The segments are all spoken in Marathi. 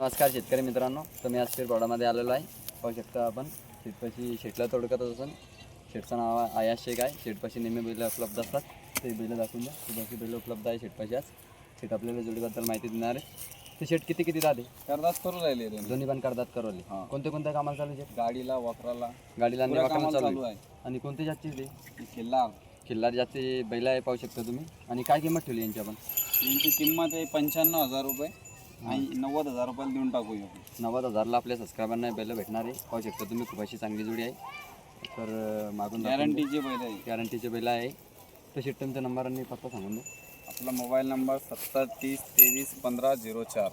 नमस्कार शेतकरी मित्रांनो तर मी आज फिरपाडामध्ये आलेलो आहे. पाहू शकता आपण शेतपाशी शेटला तोडकत असून शेटचं नाव आहे आयाश शेख आहे. शेटपाशी नेहमी बैल उपलब्ध असतात. ते बैल दाखवून द्या. शेतपाशी बैल उपलब्ध आहे शेटपाशी आज. शेट आपल्याला जोडीबद्दल माहिती देणार आहे. ते शेट किती किती राहते करदाच करू राहिले दोन्ही पण करतात करवले. कोणत्या कोणत्या कामाला चालू शेट? गाडीला वखराला गाडीला आणि कामाला चालू आहे. आणि कोणते जातची ते किल्ला खिल्लार जातची बैल आहे पाहू शकता तुम्ही. आणि काय किंमत ठेवली यांची आपण? यांची किंमत आहे पंच्याण्णव हजार रुपये. आणि नव्वद हजार रुपयाला देऊन टाकू आपण. नव्वद हजारला आपल्या सबस्क्रायबरना बैल भेटणार आहे. पाहू शकता तुम्ही खूप अशी चांगली जोडी आहे. तर अं, मागून गॅरंटीचे बैल आहे. गॅरंटीचे बैल आहे. तर शेट तुमचा नंबर आणि पत्ता सांगून द्या आपला मोबाईल नंबर सत्तर तीस तेवीस पंधरा झिरो चार.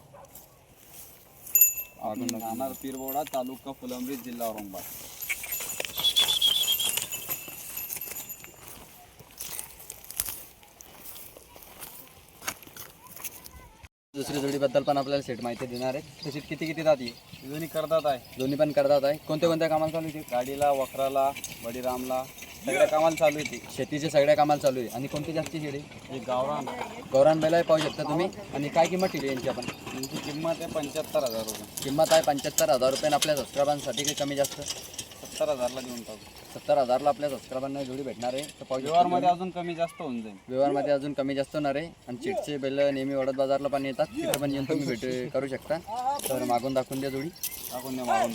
आपण राहणार पिरबोडा तालुका फुलंब्री जिल्हा औरंगाबाद. दुसरी जोडीबद्दल पण आपल्याला शेट माहिती देणार आहे तर शेट किती किती जाती दोन्ही करतात आहे. दोन्ही पण करतात आहे. कोणत्या कोणत्या कामाला चालू आहे ते? गाडीला वखराला बडीरामला सगळ्या कामाला चालू आहे ती. शेतीचे सगळ्या कामाला चालू आहे. आणि कोणती जास्ती शेडी ही गावरान. गौरान बैल आहे पाहू शकता तुम्ही. आणि काय किंमत ठेवली यांची आपण? यांची किंमत आहे पंच्याहत्तर हजार रुपये. किंमत आहे पंच्याहत्तर हजार रुपये आणि आपल्या सबस्क्रायबांसाठी काही कमी जास्त? सत्तर हजारला देऊन टाकू. सत्तर हजारला आपल्या सबस्क्रायबांना जोडी भेटणार आहे तर पाहू शकता व्यवहारमध्ये अजून कमी जास्त होऊन जाईल. व्यवहारमध्ये अजून कमी जास्त होणार आहे. आणि चिटचे बैल नेहमी वडद बाजारला पण येतात तिथे पण येऊन तुम्ही भेट करू शकता. तर मागून दाखवून द्या जोडी. टाकून द्या करून.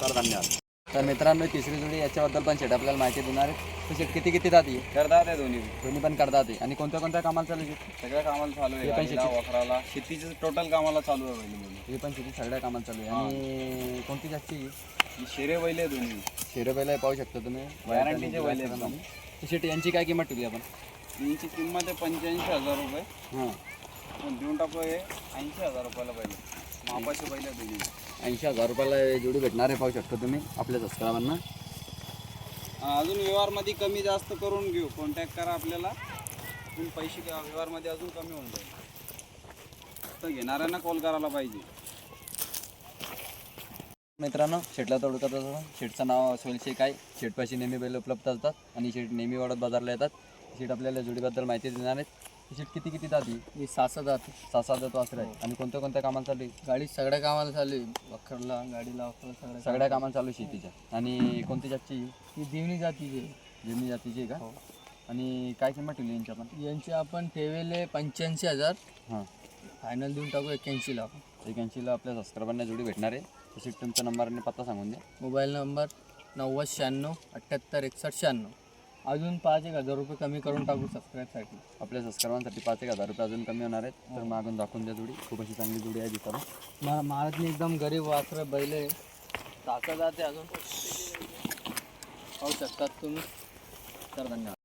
तर धन्यवाद. तर मित्रांनो तिसरी जोडी याच्याबद्दल पण शेट आपल्याला माहिती देणार आहे. तर शेट किती किती जाती? करतात आहे दोन्ही. दोन्ही पण करतात आहे. आणि कोणत्या कोणत्या कामाला चालू आहे? सगळ्या कामाला चालू आहे. हे पण गाडीला, वखराला शेतीचं टोटल कामाला चालू आहे बैल हे पण शेती सगळ्या कामाला चालू आहे. आणि कोणती जास्ती ही? शेरे बैल आहे दोन्ही. शेरे बैल आहे, पाहू शकता तुम्ही. Guarantee बैल आहेत. एकदम. तर शेट यांची काय किंमत ठेवली आपण? यांची किंमत आहे पंच्याऐंशी हजार रुपये. हां. पण देऊन टाकू हे ऐंशी हजार रुपयाला बैल. मापाचे बैल आहे दोन्ही. ऐंशी हजार रुपयाला जोडी भेटणार आहे पाहू शकता तुम्ही आपल्या सबस्क्रायबांना हा, अजून व्यवहारमध्ये कमी जास्त करून घेऊ. कॉन्टॅक्ट करा आपल्याला. अजून पैसे घ्या. व्यवहारमध्ये अजून कमी होऊन जाईल. तर घेणाऱ्यांना कॉल करायला पाहिजे. मित्रांनो शेटला तोडकत असं. शेटचं नाव सोहेल शेख आहे शेटपाशी नेहमी बैल उपलब्ध असतात आणि शेट नेहमी वाढत बाजारला येतात. शेट आपल्याला जोडीबद्दल माहिती देणार आहेत. शेट किती किती जाती? मी सासा जातो सहा सात जातो असं आहे. आणि कोणत्या कोणत्या कामाला चालू आहे गाडी सगळ्या कामाला चालू आहे वखरला गाडीला वखरला सगळ्या सगळ्या कामाला. चालू आहे शेतीच्या. आणि कोणती जातची? ही दिवणी जातीची जमिनी जातीची आहे का? आणि काय किंमत ठेवली यांची आपण? यांचे आपण ठेवले पंच्याऐंशी हजार. हां. फायनल देऊन टाकू एक्क्याऐंशीला आपण. एक्याऐंशीला आपल्या सबस्क्रायबांना जोडी भेटणार आहे तसेच तुमचा नंबर आणि पत्ता सांगून द्या. मोबाईल नंबर नव्वद शहाण्णव अठ्ठ्याहत्तर एकसष्ट शहाण्णव. अजून पाच एक हजार रुपये कमी करून टाकू सबस्क्राईबसाठी आपल्या सबस्क्रायबांसाठी पाच एक हजार रुपये अजून कमी होणार आहेत. तर मागून दाखवून द्या जोडी. खूप अशी चांगली जोडी आहे दिसायला मा महाराजनी एकदम गरीब वासरं बैल. आहे सासा जाते अजून. पाहू शकतात तुम्ही. तर धन्यवाद.